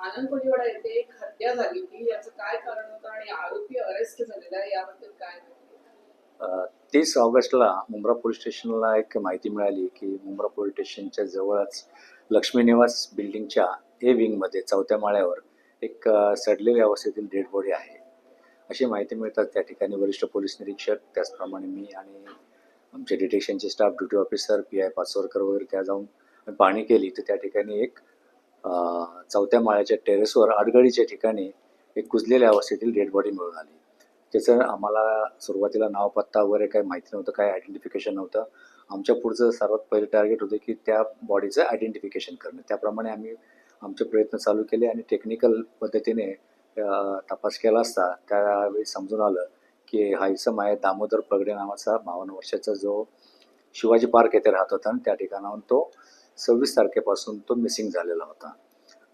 आनंदकोटीवाडा येथे एक हत्या झाली होती. याचं काय कारण होतं आणि आरोपी अरेस्ट झालेला याबद्दल काय तीस ऑगस्टला मुंब्रा पोलीस स्टेशनला एक माहिती मिळाली की मुंब्रा पोलीस स्टेशनच्या जवळच लक्ष्मीनिवास बिल्डिंगच्या ए विंगमध्ये चौथ्या माळ्यावर एक सडलेल्या अवस्थेतील डेड बॉडी आहे. अशी माहिती मिळतात त्या ठिकाणी वरिष्ठ पोलीस निरीक्षक त्याचप्रमाणे मी आणि आमचे डिटेक्शनचे staff duty officer P I Pachavarkar वगैरे त्या जाऊन पाहणी केली. तर त्या ठिकाणी एक चौथ्या माळ्याच्या टेरेसवर आडगडीच्या ठिकाणी एक कुजलेल्या अवस्थेतील डेड बॉडी मिळून आली. त्याचं आम्हाला सुरुवातीला नाव पत्ता वगैरे काही माहिती नव्हतं काय आयडेंटिफिकेशन नव्हतं. आमच्या पुढचं सर्वात पहिलं टार्गेट होतं की त्या बॉडीचं आयडेंटिफिकेशन करणं. त्याप्रमाणे आम्ही आमचे प्रयत्न चालू केले आणि टेक्निकल पद्धतीने तपास केला असता त्यावेळी समजून आलं की हा इसम आहे दामोदर पगडे नावाचा बावन्न वर्षाचा जो शिवाजी पार्क येथे राहत होता आणि त्या ठिकाणाहून तो सव्वीस तारखेपासून तो मिसिंग झालेला होता.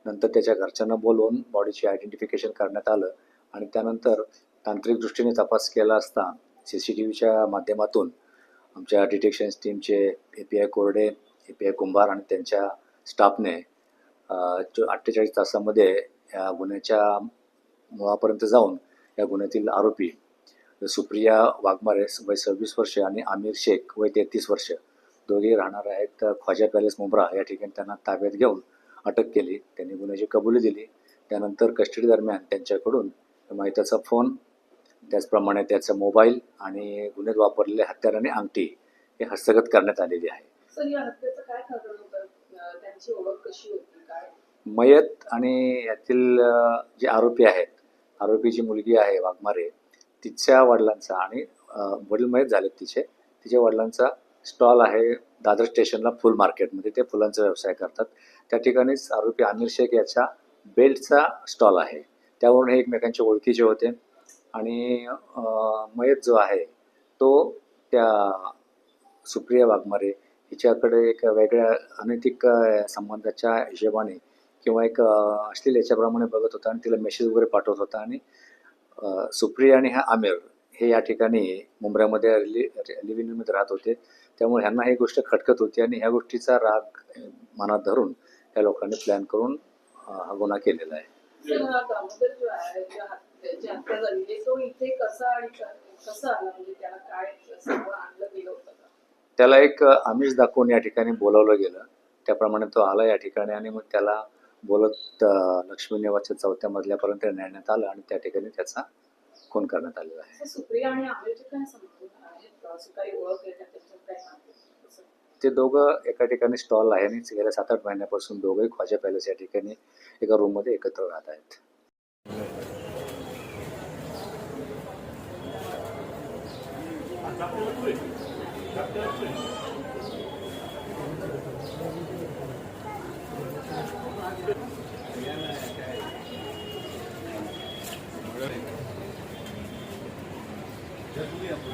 नंतर त्याच्या घरच्यांना बोलवून बॉडीचे आयडेंटिफिकेशन करण्यात आलं आणि त्यानंतर तांत्रिक दृष्टीने तपास केला असता सी सी टी व्हीच्या माध्यमातून आमच्या डिटेक्शन टीमचे ए पी आय कोरडे ए पी आय कुंभार आणि त्यांच्या स्टाफने अठ्ठेचाळीस तासामध्ये या गुन्ह्याच्या मुळापर्यंत जाऊन या गुन्ह्यातील आरोपी सुप्रिया वाघमारे वय सव्वीस वर्ष आणि आमिर शेख वय तेहतीस वर्ष दोघे राहणार आहेत. ख्वाजा पॅलेस मुंब्रा या ठिकाणी त्यांना ताब्यात घेऊन अटक केली. त्यांनी गुन्ह्याची कबुली दिली. त्यानंतर कस्टडी दरम्यान त्यांच्याकडून माहितीचा फोन त्याचप्रमाणे त्याचा मोबाईल आणि गुन्ह्यात वापरलेले हत्यार आणि अंगठी हे हस्तगत करण्यात आलेली आहे. मयत आणि यातील जे आरोपी आहेत आरोपीची मुलगी आहे वाघमारे तिच्या वडिलांचा आणि वडील मयत झालेत तिचे. तिच्या वडिलांचा स्टॉल आहे दादर स्टेशनला फुल मार्केटमध्ये. ते फुलांचा व्यवसाय करतात. त्या ठिकाणीच आरोपी आमिर शेख याच्या बेल्टचा स्टॉल आहे. त्यावरून हे एकमेकांचे ओळखीचे होते. आणि मयत जो आहे तो त्या सुप्रिया वाघमारे हिच्याकडे एक वेगळ्या अनैतिक संबंधाच्या हिशोबाने किंवा एक अश्लील याच्याप्रमाणे बघत होता आणि तिला मेसेज वगैरे पाठवत होता. आणि सुप्रिया आणि हा आमिर हे या ठिकाणी मुंबऱ्यामध्ये लिव्हिंगमध्ये राहत होते. त्यामुळे ह्यांना ही गोष्ट खटकत होती आणि ह्या गोष्टीचा राग मनात धरून या लोकांनी प्लॅन करून हा गुन्हा केलेला आहे. म्हणजे त्याला एक आमिष दाखवून या ठिकाणी बोलावलं गेलं. त्याप्रमाणे तो आला या ठिकाणी आणि मग त्याला बोलत लक्ष्मी निवासच्या चौथ्या मजल्यापर्यंत नेण्यात आलं आणि त्या ठिकाणी त्याचा खून करण्यात आलेला आहे. ते दोघं एका ठिकाणी स्टॉल आहे आणि गेल्या सात आठ महिन्यापासून दोघंही ख्वाजा पॅलेस या ठिकाणी एका रूममध्ये एकत्र राहत आहेत. 行。